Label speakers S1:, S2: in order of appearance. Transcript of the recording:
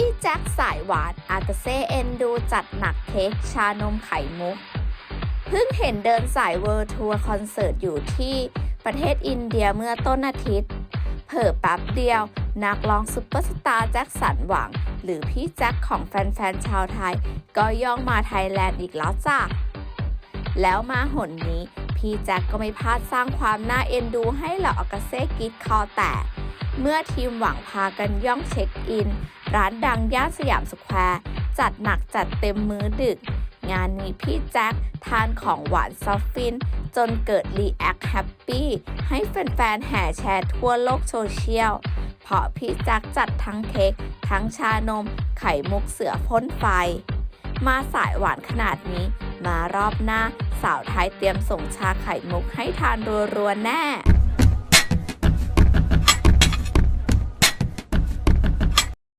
S1: ี่แจ็คสายหวานอากาเซเอ็นดูจัดหนักเค้กชานมไข่มุก เพิ่งเห็นเดินสายเวิร์ทัวร์คอนเสิร์ตอยู่ที่ประเทศอินเดียเมื่อต้นอาทิตย์ เผิ่แป๊บเดียว นักร้องซุปเปอร์สตาร์แจ็คสันหวัง หรือพี่แจ็คของแฟนๆชาวไทย ก็ย่องมาไทยแลนด์อีกแล้วจ้ะ แล้วมาหนนี้ พี่แจ็คก็ไม่พลาดสร้างความน่าเอ็นดูให้เหล่าอากาเซ่กรีดคอแตก เมื่อทีมหวังพากันย่องเช็คอิน ร้านดังย่านสยามสแควร์ จัดหนักจัดเต็มมื้อดึก งานนี้พี่แจ็คทานของหวานซอฟฟิน จนเกิดรีแอคแฮปปี้ให้แฟนๆ แห่แชร์ทั่วโลกโซเชียล เพราะพี่แจ็คจัดทั้งเค้กทั้งชานม ไข่มุกเสือพ่นไฟ มาสายหวานขนาดนี้ มารอบหน้า สาวไทยเตรียมส่งชาไข่มุกให้ทานรัวๆแน่